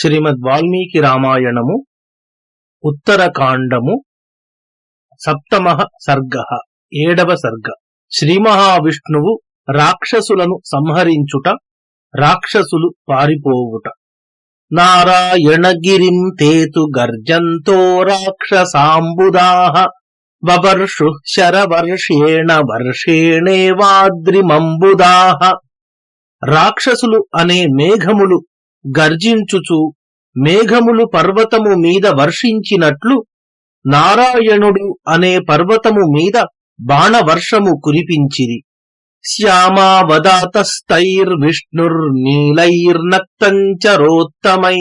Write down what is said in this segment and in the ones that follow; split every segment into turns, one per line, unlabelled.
శ్రీమద్ వాల్మీకి రామాయణము ఉత్తరకాండము సప్తమ సర్గ ఏడవ సర్గ. శ్రీ మహావిష్ణువు రాక్షసులను సంహరించుట రాక్షసులు పారిపోవుట. నారాయణగిరిం తేతు గర్జంతో రాక్షసాంబుదాహ వవర్షు శరవర్షేణ వర్షేణేవాద్రిమంబుదాహ రాక్షసులు అనే మేఘములు గర్జించుచు మేఘములు పర్వతము మీద వర్షించినట్లు నారాయణుడు అనే పర్వతము మీద బాణవర్షము కురిపించిరి. శ్యామావదాతస్తైర్విష్ణుర్నీలైర్నక్తంచరోత్తమై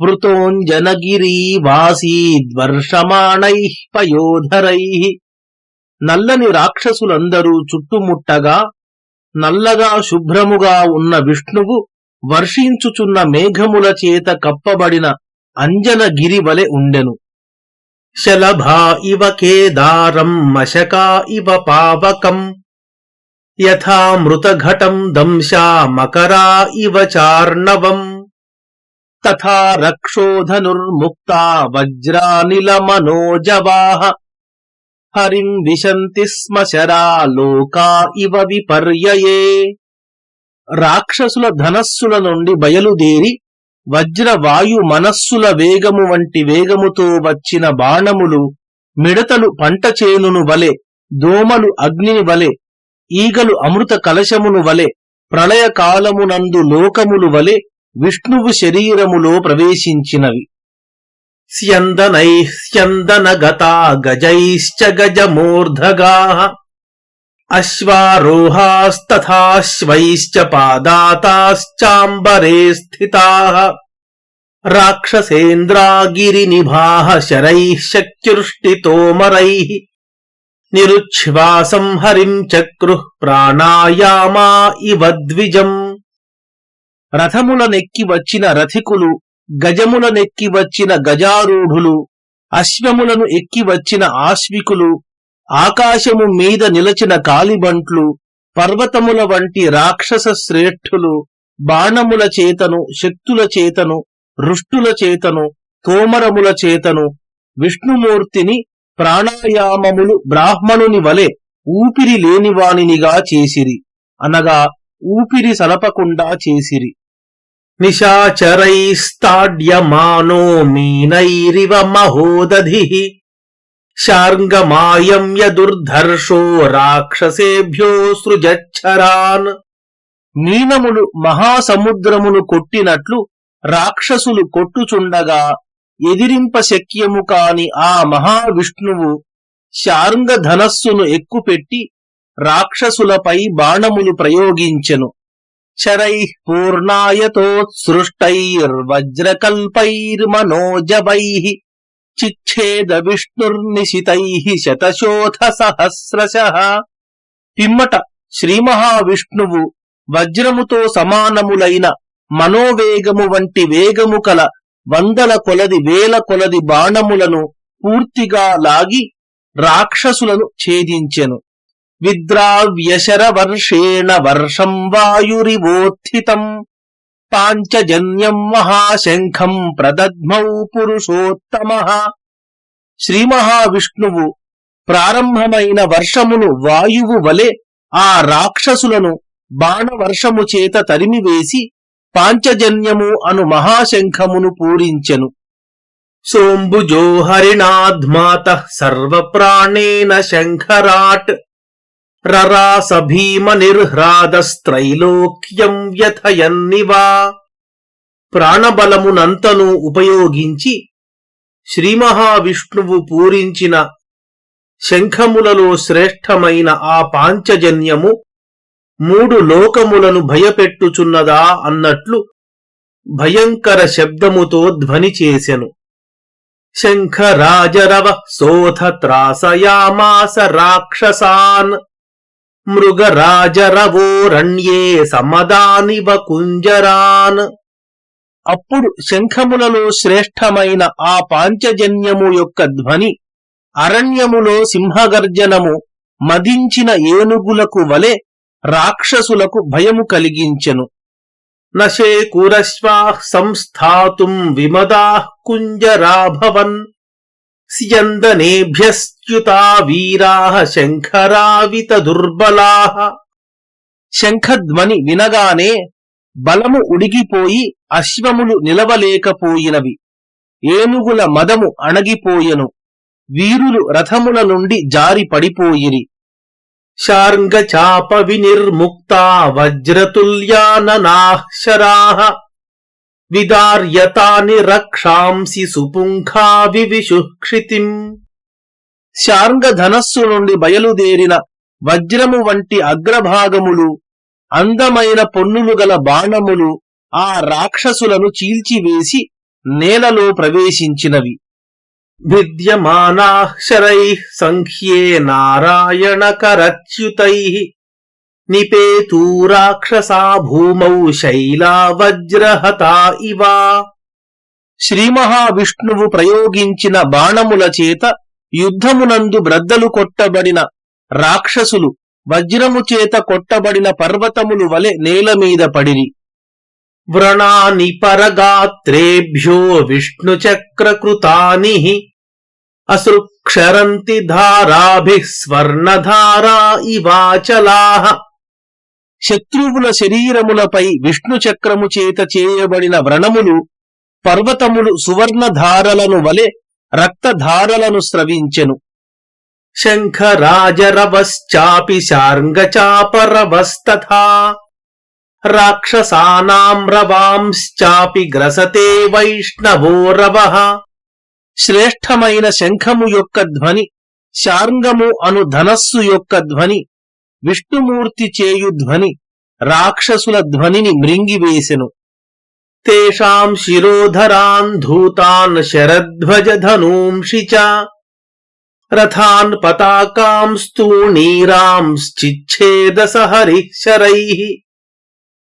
వృతోంజనగిరీవాసీద్వర్షమాణై పయోధరై నల్లని రాక్షసులందరూ చుట్టుముట్టగా నల్లగా శుభ్రముగా ఉన్న విష్ణువు వర్షించుచున్న మేఘముల చేత కప్పబడిన అంజనగిరి వలె ఉండెను. శలభా ఇవ కేదారం మశకా ఇవ పావకం. యథా మృతఘటం దంశా మకరా ఇవ చార్ణవం. తథా రక్షోధనుర్ముక్తా వజ్రానిల మనోజవాహ. హరిం విశంతి స్మ శరా లోకా ఇవ విపర్యయే. రాక్షసుల ధనస్సుల నుండి బయలుదేరి వజ్రవాయు మనస్సుల వేగము వంటి వేగముతో వచ్చిన బాణములు మిడతలు పంట చేనును వలె దోమలు అగ్నిని వలె ఈగలు అమృత కలశమును వలె ప్రళయకాలమునందు లోకములు వలె విష్ణువు శరీరములో ప్రవేశించినవి. స్యందనై స్యందన గతా గజైశ్చ గజమూర్ధగా అశ్వారోహాస్తథాశ్వైశ్చ పాదాతాశ్చాంబరే స్థితా రాక్షసేంద్రాగిరినిభాః శరైः శక్త్యుష్టితోమరైः నిరుచ్ఛ్వాసం హరిం చక్రుః ప్రాణాయామా ఇవ ద్విజం రథములనెక్కి వచ్చిన రథికులు గజములనెక్కి వచ్చిన గజారూఢులు అశ్వములను ఎక్కి వచ్చిన ఆశ్వికులు ఆకాశము మీద నిలచిన కాలిబంట్లు పర్వతముల వంటి రాక్షస శ్రేష్ఠులు బాణముల చేతను శక్తుల చేతను రుష్టుల చేతను తోమరముల చేతను విష్ణుమూర్తిని ప్రాణాయామములు బ్రాహ్మణుని వలె ఊపిరి లేనివానినిగా చేసిరి. అనగా ఊపిరి సలపకుండా చేసిరి. నిశాచరైస్తాడ్యమానో మీనైరివ మహోదధి. శార్ంగమాయమ్య దుర్ధర్షో రాక్షసేభ్యో సృజచ్చరాన్ మీనములు మహాసముద్రమును కొట్టినట్లు రాక్షసులు కొట్టుచుండగా ఎదిరింప శక్యము కాని ఆ మహావిష్ణువు శార్ంగ ధనస్సును ఎక్కుపెట్టి రాక్షసులపై బాణములు ప్రయోగించెను. శరై పూర్ణాయతోత్సృష్టైర్వజ్రకల్పైర్మనోజవై చిచ్ఛేద విష్ణుర్నిశితై శతశోథ సహస్రశ పిమ్మట శ్రీమహావిష్ణువు వజ్రముతో సమానములైన మనోవేగము వంటి వేగము కల వందల కొలది వేల కొలది బాణములను పూర్తిగా లాగి రాక్షసులను ఛేదించెను విద్రావ్యశర వర్షేణ వర్షం వాయురివోత్థితం పాంచజన్యం మహాశంఖం ప్రదద్మౌ పురుషోత్తమ. శ్రీ మహావిష్ణువు ప్రారంభమైన వర్షమును వాయువు వలె ఆ రాక్షసులను బాణవర్షము చేత తరిమివేసి పాంచజన్యము అను మహాశంఖమును పూరించెను. సోంబుజో హరిణాధ్మాత సర్వప్రాణేన శంఖరాట్. రరాస భీమ నిర్హ్రాదస్త్రైలోక్యం వ్యథయన్నివా. ప్రాణబలమునంతను ఉపయోగించి శ్రీమహావిష్ణువు పూరించిన శంఖములలో శ్రేష్టమైన ఆ పాంచజన్యము మూడు లోకములను భయపెట్టుచున్నదా అన్నట్లు భయంకర శబ్దముతో ధ్వని చేసెను. శంఖరాజరవ సోథ త్రాసయామాస రాక్షసాన్. మృగరాజరవోరణ్యే సమదానివ కుంజరాన్.
అప్పుడు శంఖములలో శ్రేష్టమైన ఆ పాంచజన్యము యొక్క ధ్వని అరణ్యములో సింహగర్జనము మదించిన ఏనుగులకు వలె రాక్షసులకు భయము కలిగించెను.
నశేకురశ్వాః సంస్థాతుం విమదాః కుంజరాభవన్. స్యందనేభ్యశ్చ్యుతా వీరాః శంఖరావిత దుర్బలాః
శంఖధ్వని వినగానే బలము ఉడిగిపోయి అశ్వములు నిలవలేకపోయినవి. ఏనుగుల మదము అణగిపోయెను. వీరులు రథముల నుండి జారి పడిపోయిరి.
శార్ంగచాప వినిర్ముక్తా వజ్రతుల్యాననాశరాహ విదార్యతాని రక్షాంసి సుపుంఖా వివిశుః క్షితిం
శార్ంగ ధనస్సు నుండి బయలుదేరిన వజ్రము వంటి అగ్రభాగములు అందమైన పొన్నులు గల బాణములు ఆ రాక్షసులను చీల్చివేసి నేలలో ప్రవేశించినవి.
భిద్యమానాः శరైः సంఖ్యే నారాయణకరచ్యుతైः నిపేతూ రాక్షసా భూమౌ శైలా వజ్రహతా ఇవా.
శ్రీమహావిష్ణువు ప్రయోగించిన బాణముల చేత యుద్ధమునందు బ్రద్దలు కొట్టబడిన రాక్షసులు వజ్రము చేత కొట్టబడిన పర్వతములు వలె నేల మీద పడిరి.
వ్రణాని పరగాత్రేభ్యో విష్ణుచక్రకృతాని అసృక్షరంతి ధారాభిः స్వర్ణధారా ఇవాచలా.
శత్రువుల శరీరములపై విష్ణు చక్రము చేత చేయబడిన వ్రణములు పర్వతములు సువర్ణధారలను వలె రక్తధారలను స్రవించెను.
శంఖరాజరవశ్చాపి శార్ంగచాపరవస్తథా. రాక్షసానాం రవాంశ్చాపి గ్రసతే వైష్ణవో రవః.
శ్రేష్టమైన శంఖము యొక్క ధ్వని శార్ంగము అను ధనస్సు యొక్క ధ్వని విష్ణుమూర్తి చేయు ధ్వని రాక్షసుల ధ్వనిని మృంగివేసెను.
తేషాం శిరోధరాన్ ధూతాన్ శరధ్వజధనూంషి చ. రథాన్ పతాకాంస్తూణీరాంశ్చిచ్ఛేదస హరిః శరైః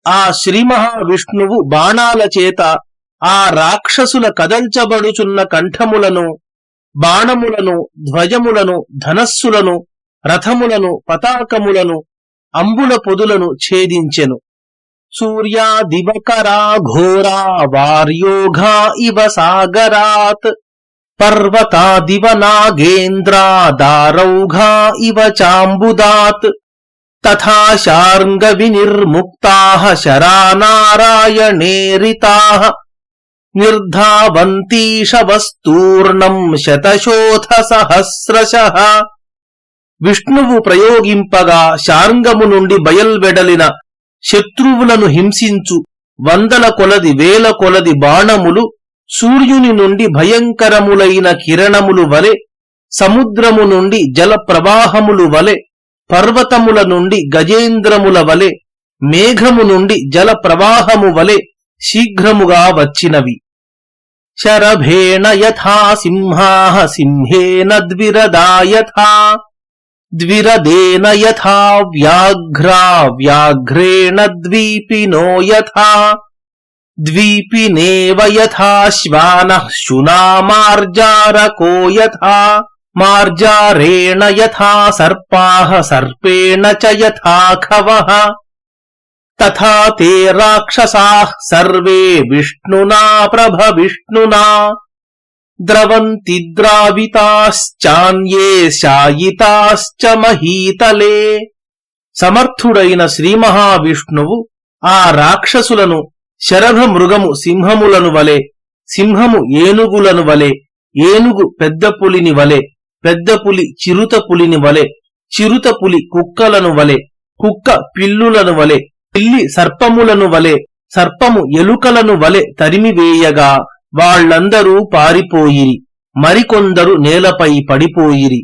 ఆ శ్రీ మహావిష్ణువు బాణాల చేత ఆ రాక్షసుల కదల్చబడుచున్న కంఠములను బాణములను ధ్వజములను ధనస్సులను రథములను పతాకములను అంబుల పొదులను ఛేదించెను. సూర్యా దివకరా ఘోరా వార్యోఘా ఇవ సాగరాత్.
పర్వతాదివ నాగేంద్రా దారౌఘా ఇవ చాంబుదాత్. తథా శార్ంగ వినిర్ముక్తాః శరానారాయణేరితాః నిర్ధావంతీషవస్తూర్ణం శతశోథ సహస్రశ. విష్ణువు ప్రయోగింపగా శార్ంగము నుండి బయల్వెడలిన శత్రువులను హింసించు. వందల కొలది వేల కొలది బాణములు సూర్యుని నుండి భయంకరములైన కిరణములు వలె సముద్రము నుండి జల ప్రవాహములు వలె పర్వతముల నుండి గజేంద్రముల వలె మేఘము నుండి జల ప్రవాహము వలె శీఘ్రముగా వచ్చినవి. శరభేణ యథా సింహా సింహేన ద్విరదా యథా. ద్విరదేన యథా వ్యాఘ్రా వ్యాఘ్రేణ ద్వీపినో యథా ద్వీపినేవ యథా శ్వానః శునామార్జారకో యథా మార్జారేణ యథా సర్పాః సర్పేణ చ యథా ఖవః తథా తే రాక్షసాः సర్వే విష్ణునా ప్రభ విష్ణునా ద్రవంతి ద్రావితాశ్చాన్యే శాయితాశ్చ మహీతలే. సమర్థుడైన శ్రీ మహావిష్ణువు ఆ రాక్షసులను శరభ మృగము సింహములను వలె సింహము ఏనుగులను వలె ఏనుగు పెద్ద పులిని వలె పెద్ద పులి చిరుత పులిని వలె చిరుత పులి కుక్కలను వలె కుక్క పిల్లులను వలె పిల్లి సర్పములను వలె సర్పము ఎలుకలను వలె తరిమివేయగా. వాళ్ళందరూ పారిపోయిరి మరికొందరు నేలపై పడిపోయిరి.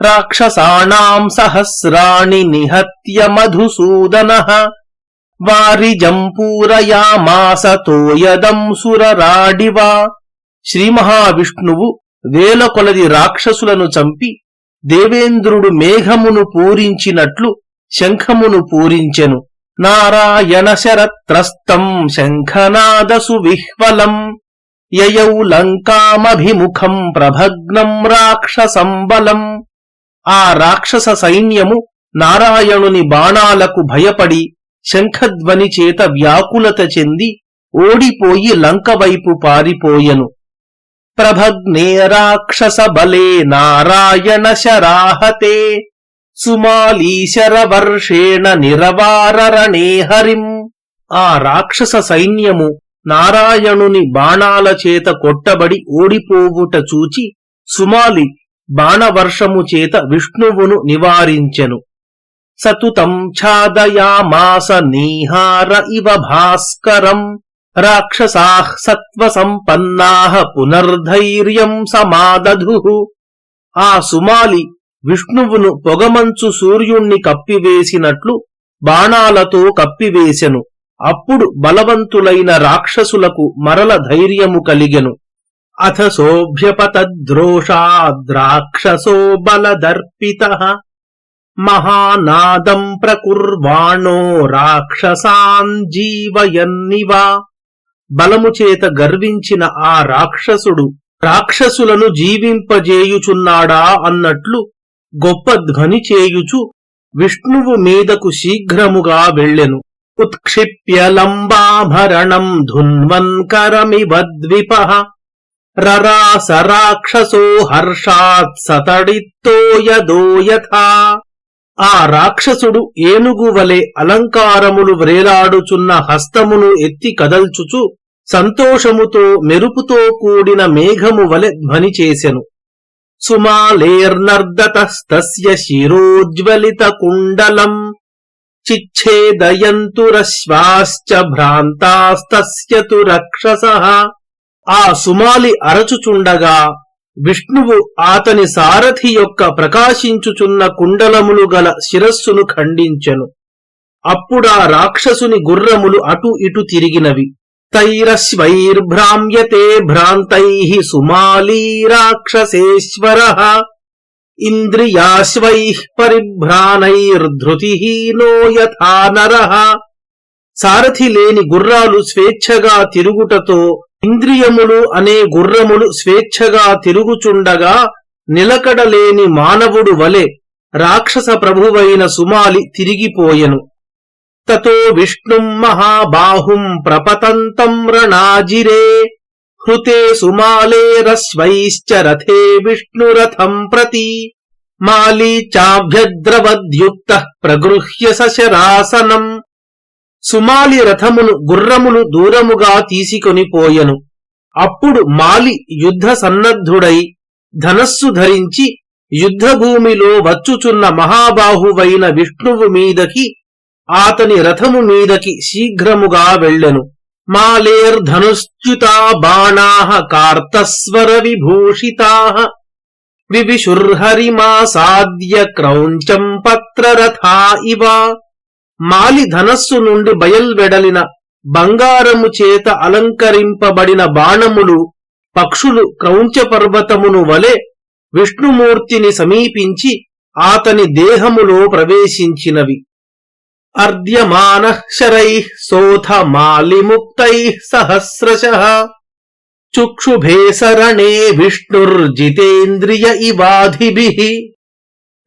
రాక్షసాణాం సహస్రాణి నిహత్య మధుసూదన
వారిజం పూరయామాస తోయదం సురరాడివా. శ్రీ మహావిష్ణువు వేల కొలది రాక్షసులను చంపి దేవేంద్రుడు మేఘమును పూరించినట్లు శంఖమును పూరించెను. నారాయణ శరత్రస్తం శంఖనాదసు విహ్వలం యయౌ లంకామభిముఖం ప్రభగ్నం రాక్షసం బలం ఆ రాక్షస సైన్యము నారాయణుని బాణాలకు భయపడి శంఖధ్వని చేత వ్యాకులత చెంది ఓడిపోయి లంకవైపు పారిపోయెను. ప్రభగ్నే రాక్షస బలే నారాయణ శరాహతే. సుమాలీశరవర్షేణ నిరవారణే హరిం. ఆ రాక్షస సైన్యము నారాయణుని బాణాల చేత కొట్టబడి ఓడిపోవుట చూచి సుమాలి బాణవర్షము చేత విష్ణువును నివారించెను. సతుతం ఛాదయామాస నీహార ఇవ భాస్కరం రాక్షసాః సత్వసంపన్నాః పునర్ధైర్యం సమాదధు. ఆ సుమాలి విష్ణువును పొగమంచు సూర్యుణ్ణి కప్పివేసినట్లు బాణాలతో కప్పివేశెను అప్పుడు బలవంతులైన రాక్షసులకు మరల ధైర్యము కలిగెను. అథ సోభ్యపతద్రోషాద్రాక్షసో బలదర్పిత. మహానాదం ప్రకుర్వాణో రాక్షసాన్ జీవయన్నివా. బలము చేత గర్వించిన ఆ రాక్షసుడు రాక్షసులను జీవింపజేయుచున్నాడా అన్నట్లు గొప్ప ధ్వని చేయుచు విష్ణువు మీదకు శీఘ్రముగా వెళ్ళెను. ఉత్క్షిప్య లంబాభరణం ధున్వన్ కరమివ రరాస రాక్షసో హర్షాత్ సతడిత్తో ఆ రాక్షసుడు ఏనుగు వలె అలంకారములు వ్రేలాడుచున్న హస్తమును ఎత్తి కదల్చుచు సంతోషముతో మెరుపుతో కూడిన మేఘము వలె ధ్వని చేసెను। సుమాలేర్నర్దతస్తస్య శిరోజ్వలిత కుండలం। చిచ్ఛేదయంతురశ్వాశ్చ భ్రాంతాస్తస్య తు రక్షస. ఆ సుమాలి అరచుచుండగా విష్ణువు ఆతని సారథి యొక్క ప్రకాశించుచున్న కుండలములు గల శిరస్సును ఖండించెను. అప్పుడా రాక్షసుని గుర్రములు అటు ఇటు తిరిగినవి. తైరశ్వైర్భ్రామ్యతే భ్రాంతై సుమాలీ రాక్షసేశ్వర. ఇంద్రియాశ్వై పరిభ్రాణైర్ధృతిహీనో యథా నర. సారథి లేని గుర్రాలు స్వేచ్ఛగా తిరుగుటతో ఇంద్రియములు అనే గుర్రములు స్వేచ్ఛగా తిరుగుచుండగా నిలకడలేని మానవుడు వలె రాక్షస ప్రభువైన సుమాలి తిరిగిపోయెను. తతో విష్ణుం మహాబాహుం ప్రపతంతం రణాజిరే హృతే సుమాలేరశ్వైశ్చ రథే విష్ణురథం ప్రతి. మాలీ చాభ్యద్రవద్యుక్త ప్రగృహ్య సశరాసనం. సుమాలి రథమును గుర్రమును దూరముగా తీసుకొని పోయెను. అప్పుడు మాలి యుద్ధ సన్నద్ధుడై ధనస్సు ధరించి యుద్ధభూమిలో వచ్చుచున్న మహాబాహువైన విష్ణువు మీదకి ఆతని రథము మీదకి శీఘ్రముగా వెళ్ళెను. మాలేర్ధనుశ్చ్యుతా బాణాః కార్తస్వర విభూషితా వివిషుర్హరిమాసాద్య క్రౌంచం పత్రరథా ఇవ. మాలి ధనస్సు నుండి బయల్వెడలిన బంగారము చేత అలంకరింపబడిన బాణములు పక్షులు క్రౌంచ పర్వతమును వలె విష్ణుమూర్తిని సమీపించి ఆతని దేహములో ప్రవేశించినవి. అర్ద్యమాన శరై సోథ మాలిముక్తై సహస్రశ చుక్షుభేసరణే విష్ణుర్జితేంద్రియ ఇవాధిభి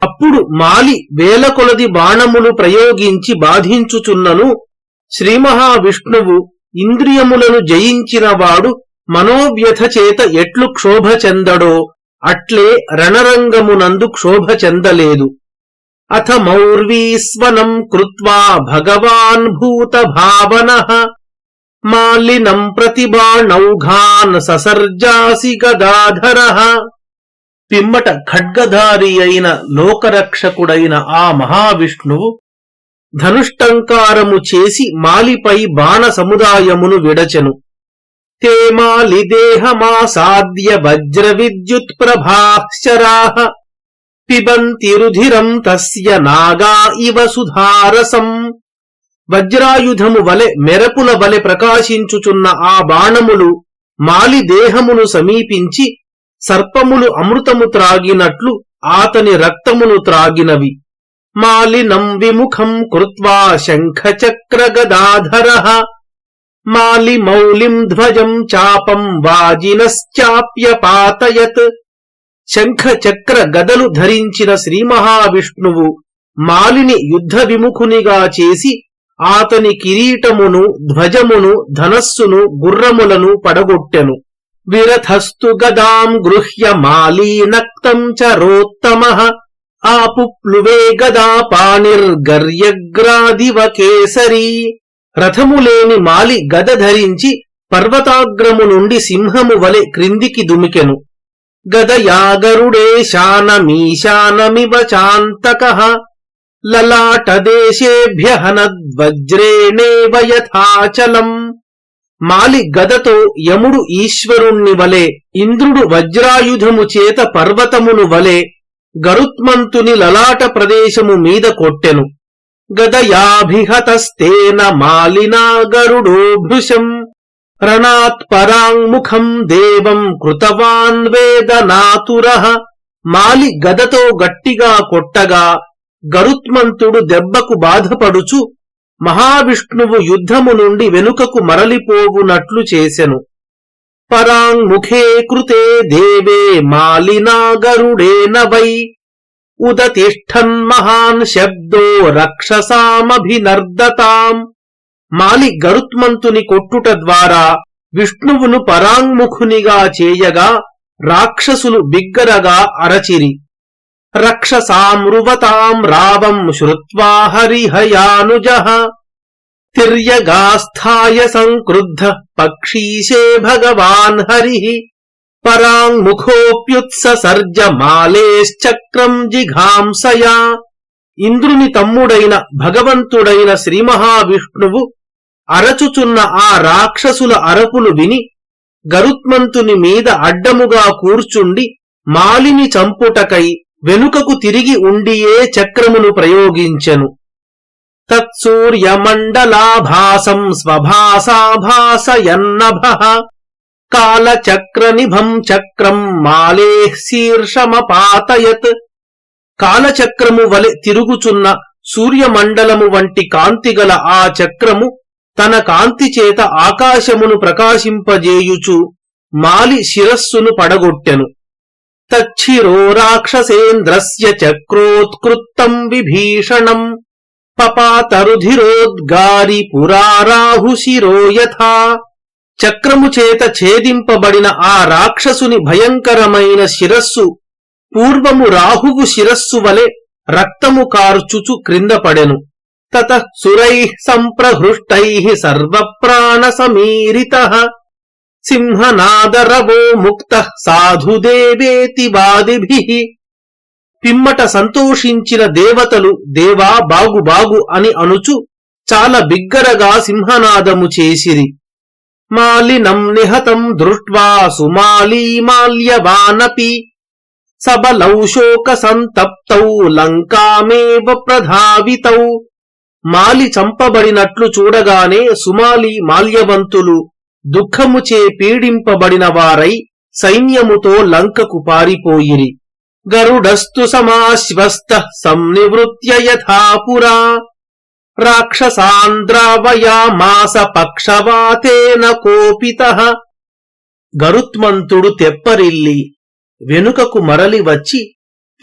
అప్పుడు మాలి వేల కొలది బాణములు ప్రయోగించి బాధించుచున్నను శ్రీమహావిష్ణువు ఇంద్రియములను జయించినవాడు మనోవ్యథ చేత ఎట్లు క్షోభ చెందడో అట్లే రణరంగమునందు క్షోభ చెందలేదు అథ మౌర్వీస్వనం కృత్వా భగవాన్ భూత భావన మాలినం ప్రతిబాణౌఘాన్ ససర్జాసి గదాధర. పిమ్మట ఖడ్గధారి అయిన లోకరక్షకుడైన ఆ మహావిష్ణువు ధనుష్టంకారము చేసి మాలిపై బాణ సముదాయమును విడచెను. తేమాలి దేహమాసాద్య వజ్ర విద్యుత్ ప్రభాశరాహ పిబంతి రుధిరం తస్య నాగా ఇవ సుధారసం. వజ్రాయుధము వలె మెరపుల వలె ప్రకాశించుచున్న ఆ బాణములు మాలి దేహమును సమీపించి సర్పములు అమృతము త్రాగినట్లు ఆతని రక్తమును త్రాగినవి. మాలినం విముఖం కృత్వా శంఖచక్ర గదాధర మాలి మౌలిం ధ్వజం చాపం వాజినశ్చాప్యపాతయత్. శంఖ చక్ర గదలు ధరించిన శ్రీ మహావిష్ణువు మాలిని యుద్ధ విముఖునిగా చేసి ఆతని కిరీటమును ధ్వజమును ధనస్సును గుర్రములను పడగొట్టెను. విరథస్తు గదాం గృహ్య మాలీనక్తం చరోత్తమ ఆపుప్లువే గదా పాణిర్గర్యగ్రాదివ కేసరీ రథములేని మాలి గద ధరించి పర్వతాగ్రము నుండి సింహము వలె క్రిందికి దుమికెను. గదయాగరుడే శానమీశానమివ చాంతక లలాటదేశేభ్య హనద్వజ్రేణేవ యథాచలం. మాలి గదతో యముడు ఈశ్వరుణ్ణి వలె ఇంద్రుడు వజ్రాయుధము చేత పర్వతమును వలె గరుత్మంతుని లలాట ప్రదేశము మీద కొట్టెను. గదయాభిహతస్తేన మాలినా గరుడో భృశం రణాత్ పరాంగ్ముఖం దేవం కృతవాన్ వేదనాతుర మాలి గదతో గట్టిగా కొట్టగా గరుత్మంతుడు దెబ్బకు బాధపడుచు మహావిష్ణువు యుద్ధము నుండి వెనుకకు మరలిపోవునట్లు చేసెను। పరాంగ్ముఖే కృతే దేవే మాలినా గరుడేన వై ఉదతిష్టన్ మహాన్ శబ్దో రక్షసామభినర్దతాం। మాలి గరుత్మంతుని కొట్టుట ద్వారా విష్ణువును పరాంగ్ముఖునిగా చేయగా రాక్షసులు బిగ్గరగా అరచిరి. రక్షసామృవతాం రావం శ్రుత్వా హరిహయానుజ. తిర్యగాస్థాయ సంక్రుద్ధ పక్షీశే భగవాన్ హరి. పరాంగుఖోప్యుత్సర్జ మాలేశ్చక్రం జిఘాంసయా. ఇంద్రుని తమ్ముడైన భగవంతుడైన శ్రీ మహావిష్ణువు అరచుచున్న ఆ రాక్షసుల అరపులు విని గరుత్మంతుని మీద అడ్డముగా కూర్చుండి మాలిని చంపుటకై వెనుకకు తిరిగి ఉండియే చక్రమును ప్రయోగించెను. తత్సూర్యమండలాభాసం స్వభాసాభాసయన్నభ కాలచక్రనిభం చక్రం మాలే శీర్షమపాతయత్ కాలచక్రము వలె తిరుగుచున్న సూర్యమండలము వంటి కాంతిగల ఆ చక్రము తన కాంతి చేత ఆకాశమును ప్రకాశింపజేయుచు మాలి శిరస్సును పడగొట్టెను. తచ్చిరో రాక్షసేంద్రస్య చక్రోత్కృత్తం విభీషణం పపాతరుధిరోద్గారి పురారాహుశిరో యథా. చక్రము చేత ఛేదింపబడిన ఆ రాక్షసుని భయంకరమైన శిరస్సు పూర్వము రాహువు శిరస్సు వలె రక్తము కార్చుచు క్రింద పడెను. తత సురై సంప్రహృష్టై సర్వప్రాణ సమీరిత సింహనాదరవో ముక్త సాధుదేవేతి వాదిభి. పిమ్మట సంతోషించిన దేవతలు దేవా బాగు బాగు అని అనుచు చాలా బిగ్గరగా సింహనాదము చేసిరి. మాలినం నిహతం దృష్ట్వా సుమాలీ మాల్యవానపి సబలౌ శోక సంతప్తౌ లంకామేవ ప్రధావితౌ మాలి చంపబడినట్లు చూడగానే సుమాలి మాల్యవంతులు దుఃఖముచే పీడింపబడిన వారై సైన్యముతో లంకకు పారిపోయిరి గరుడస్తు సమాశ్వస్త సంనివృత్య యథాపురా రాక్షసాంద్రావయామాస పక్షవాతేన కోపిత గరుత్మంతుడు తెప్పరిల్లి వెనుకకు మరలి వచ్చి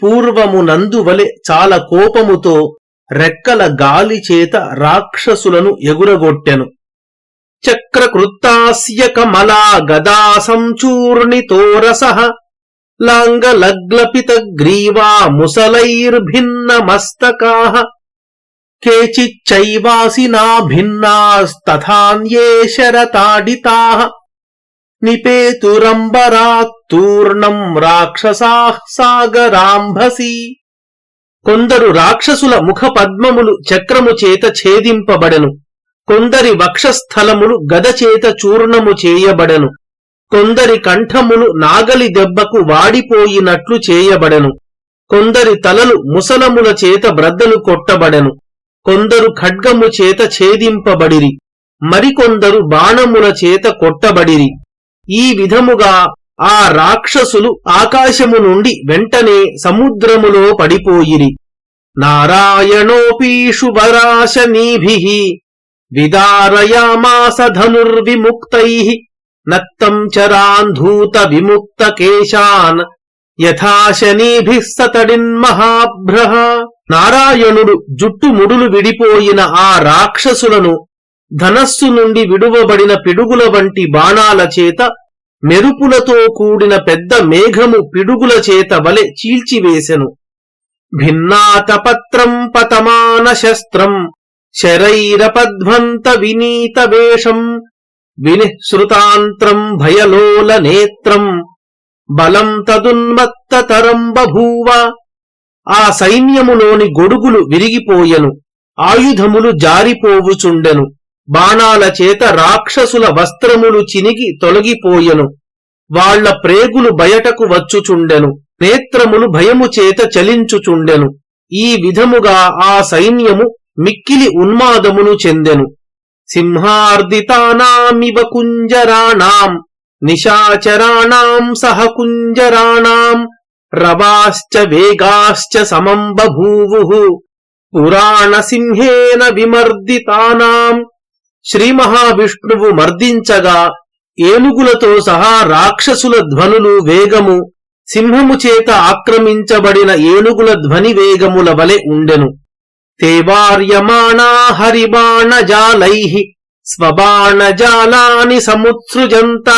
పూర్వము నందువలె చాలా కోపముతో రెక్కల గాలి చేత రాక్షసులను ఎగురగొట్టెను. చక్రకృత్తాస్య కమలా గదా సంచూర్ణితోరస లాంగలగ్లపిత గ్రీవా ముసలైర్భిన్న మస్తకా కేచిచ్చైవాసినా భిన్నాస్తథాన్యే శరతాడితా నిపేతురంబరాత్తూర్ణం రాక్షసా సాగరాంభసి. కొందరు రాక్షసుల ముఖ పద్మములు చక్రము చేత ఛేదింపబడెను. కొందరి వక్షస్థలములు గదచేత చూర్ణము చేయబడెను. కొందరి కంఠములు నాగలి దెబ్బకు వాడిపోయినట్లు చేయబడెను. కొందరి తలలు ముసలముల చేత బ్రద్దలు కొట్టబడెను. కొందరు ఖడ్గము చేత ఛేదింపబడిరి. మరికొందరు బాణముల చేత కొట్టబడిరి. ఈ విధముగా ఆ రాక్షసులు ఆకాశము నుండి వెంటనే సముద్రములో పడిపోయిరి. నారాయణోపీషుభరాశనీభి విదారయామాస ధనుర్విముక్తై నత్తం చరాంధూత విముక్త కేశాన్ యథాశనీభి సతడిన్మహాభ్రహ నారాయణుడు జుట్టు ముడులు విడిపోయిన ఆ రాక్షసులను ధనస్సు నుండి విడువబడిన పిడుగుల వంటి బాణాల చేత మెరుపులతో కూడిన పెద్ద మేఘము పిడుగుల చేత వలె చీల్చివేసెను. భిన్నాతపత్రం పతమాన శస్త్రం శరైరపధ్వంత వినీత వేషం వినిశ్రుతాంత్రం భయలోల నేత్రం బలం తదున్మత్తతరం బభూవ ఆ సైన్యములోని గొడుగులు విరిగిపోయెను ఆయుధములు జారిపోవుచుండెను. బాణాల చేత రాక్షసుల వస్త్రములు చినిగి తొలగిపోయెను. వాళ్ళ ప్రేగులు బయటకు వచ్చుచుండెను. నేత్రములు భయము చేత చలించుచుండెను. ఈ విధముగా ఆ సైన్యము మిక్కిలి ఉన్మాదమును చెందెను. సింహార్దితానామివ కుంజరాణాం నిశాచరాణాం సహ కుంజరాణాం రవాశ్చ వేగాశ్చ సమం బభూవు పురాణ సింహేన విమర్దితానాం శ్రీ మహావిష్ణువు మర్దించగా ఏనుగులతో సహా రాక్షసుల ధ్వనులు వేగము సింహము చేత ఆక్రమించబడిన ఏనుగుల ధ్వని వేగముల వలె ఉండెను. తేవార్యమాణా హరిబాణజాలై స్వబాణజాలాని సముత్సృజంత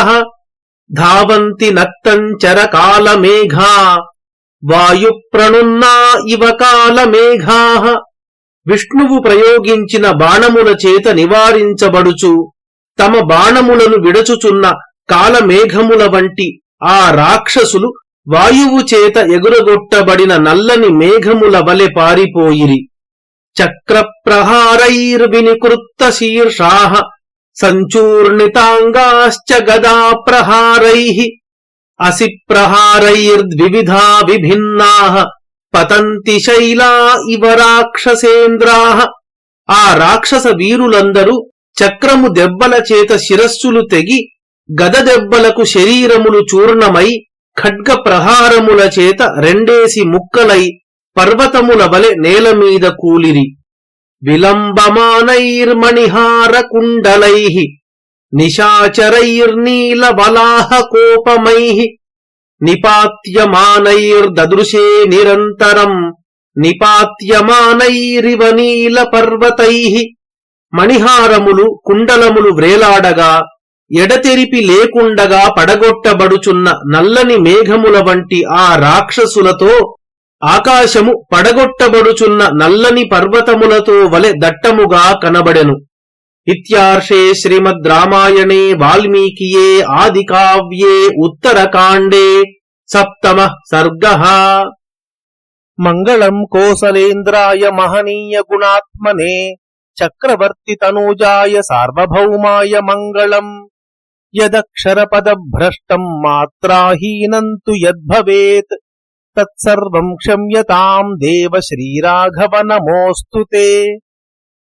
ధావంతి నక్తంచర కాలమేఘా వాయుప్రణున్నా ఇవ కాలమేఘా విష్ణువు ప్రయోగించిన బాణముల చేత నివారించబడుచు తమ బాణములను విడచుచున్న కాలమేఘముల వంటి ఆ రాక్షసులు వాయువు చేత ఎగురగొట్టబడిన నల్లని మేఘముల వలె పారిపోయిరి. చక్రప్రహారైర్వినికృత్త శీర్షా సంచూర్ణితాంగాశ్చ గదా ప్రహారై అసి ప్రహారైర్ద్విధా విభిన్నా పతంతి శైలా ఇవ రాక్షసేంద్రా. ఆ రాక్షస వీరులందరూ చక్రము దెబ్బల చేత శిరస్సులు తెగి గద దెబ్బలకు శరీరములు చూర్ణమై ఖడ్గ ప్రహారముల చేత రెండేసి ముక్కలై పర్వతముల వలె నేలమీద కూలిరి. విలంబమానైర్మణిహార కుండలై నిశాచరైర్నీల బలాహ కోపమై నిపాత్యమానైర్దృశే నిరంతరం నిపాత్యమానైరివ నీల పర్వతై మణిహారములు కుండలములు వ్రేలాడగా ఎడతెరిపి లేకుండగా పడగొట్టబడుచున్న నల్లని మేఘముల వంటి ఆ రాక్షసులతో ఆకాశము పడగొట్టబడుచున్న నల్లని పర్వతములతో వలె దట్టముగా కనబడెను. ఇత్యార్షే శ్రీమద్ రామాయణే వాల్మీకియే ఆది కావ్యే ఉత్తరకాండే సప్తమ సర్గ మంగళం కోసలేంద్రాయ మహనీయ గుణాత్మనే చక్రవర్తి తనూజాయ సార్వభౌమాయ మంగళం యదక్షరపదభ్రష్టం మాత్రాహీనం తు యద్భవేత్ తత్సర్వం క్షమ్యతాం దేవ శ్రీరాఘవ నమోస్తుతే